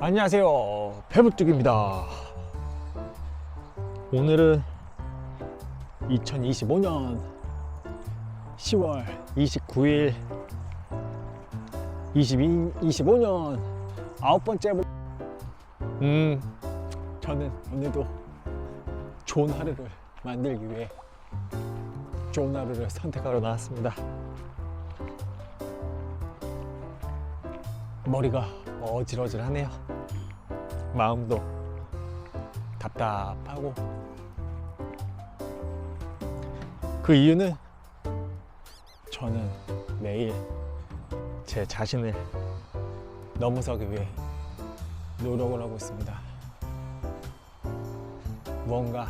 안녕하세요. 배불뚝입니다. 오늘은 2025년 10월 29일 22, 25년 아홉 번째 목- 음 저는 오늘도 좋은 하루를 만들기 위해 좋은 하루를 선택하러 나왔습니다. 머리가 어질어질하네요. 마음도 답답하고 그 이유는 저는 매일 제 자신을 넘어서기 위해 노력을 하고 있습니다. 무언가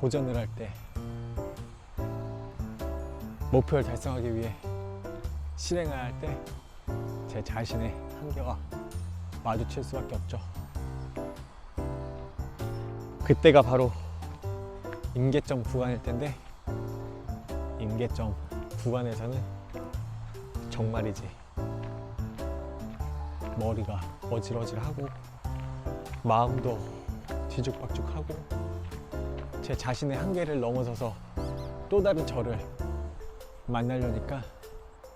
도전을 할 때 목표를 달성하기 위해 실행을 할 때 제 자신의 한계와 마주칠 수밖에 없죠. 그때가 바로 임계점 구간일 텐데 임계점 구간에서는 정말이지 머리가 어질어질하고 마음도 뒤죽박죽하고 제 자신의 한계를 넘어서서 또 다른 저를 만나려니까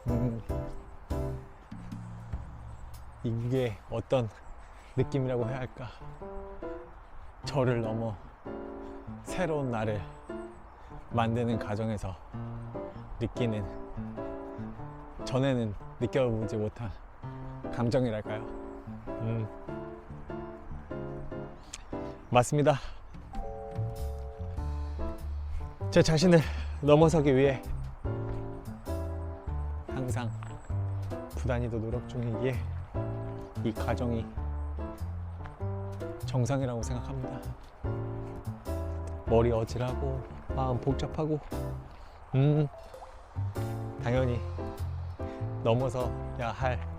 음, 이게 어떤 느낌이라고 해야 할까? 저를 넘어 새로운 나를 만드는 과정에서 느끼는 전에는 느껴보지 못한 감정이랄까요? 음. 맞습니다. 제 자신을 넘어서기 위해 항상 부단히도 노력 중이기에 이 과정이 정상이라고 생각합니다. 머리 어질하고 마음 복잡하고 음 당연히 넘어서야 할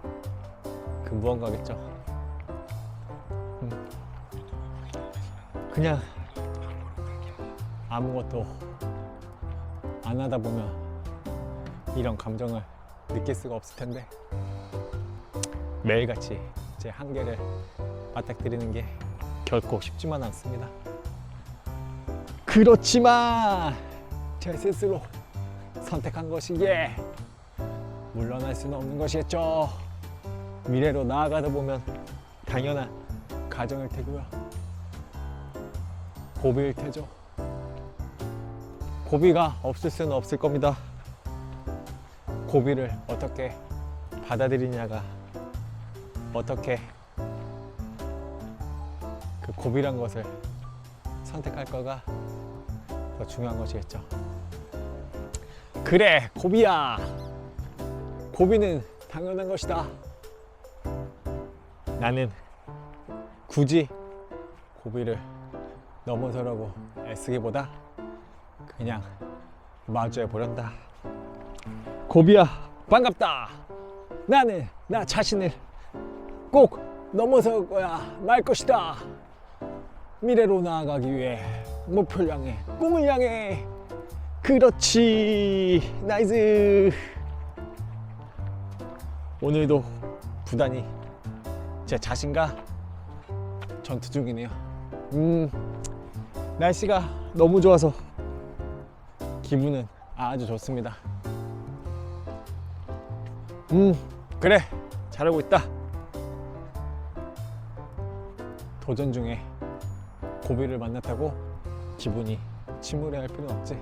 그 무언가겠죠. 음, 그냥 아무것도 안 하다 보면 이런 감정을 느낄 수가 없을 텐데 매일같이 제 한계를 맞닥뜨리는 게 결코 쉽지만 않습니다. 그렇지만 제 스스로 선택한 것이기에 물러날 수는 없는 것이겠죠. 미래로 나아가다 보면 당연한 과정일 테고요. 고비일 테죠. 고비가 없을 수는 없을 겁니다. 고비를 어떻게 받아들이냐가 어떻게 그 고비란 것을 선택할 거가 더 중요한 것이겠죠. 그래, 고비야. 고비는 당연한 것이다. 나는 굳이 고비를 넘어서려고 애쓰기보다 그냥 마주해 보련다. 고비야, 반갑다. 나는 나 자신을 꼭 넘어설 거야. 말 것이다. 미래로 나아가기 위해 목표를 향해 꿈을 향해. 그렇지. 나이스. 오늘도 부단히 제 자신과 전투 중이네요. 음 날씨가 너무 좋아서 기분은 아주 좋습니다. 음 그래. 잘하고 있다 도전 중에 고비를 만났다고 기분이 침울해할 필요는 없지.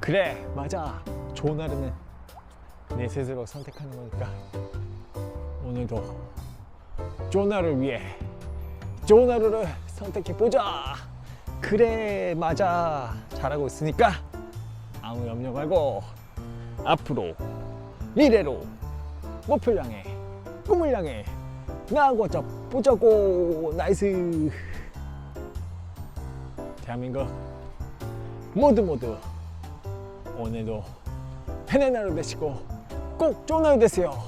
그래, 맞아. 좋은 하루는 내 스스로 선택하는 거니까 오늘도 좋은 하루를 위해 좋은 하루를 선택해 보자. 그래, 맞아. 잘하고 있으니까 아무 염려 말고 앞으로 미래로 목표 향해 꿈을 향해 나하고자 보자고. 나이스. 대한민국 모두 모두 오늘도 편한 하루 되시고 꼭 좋은 하루 되세요.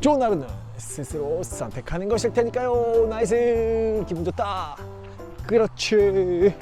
좋은 하루는 스스로 선택하는 것일 테니까요. 나이스. 기분 좋다. 그렇지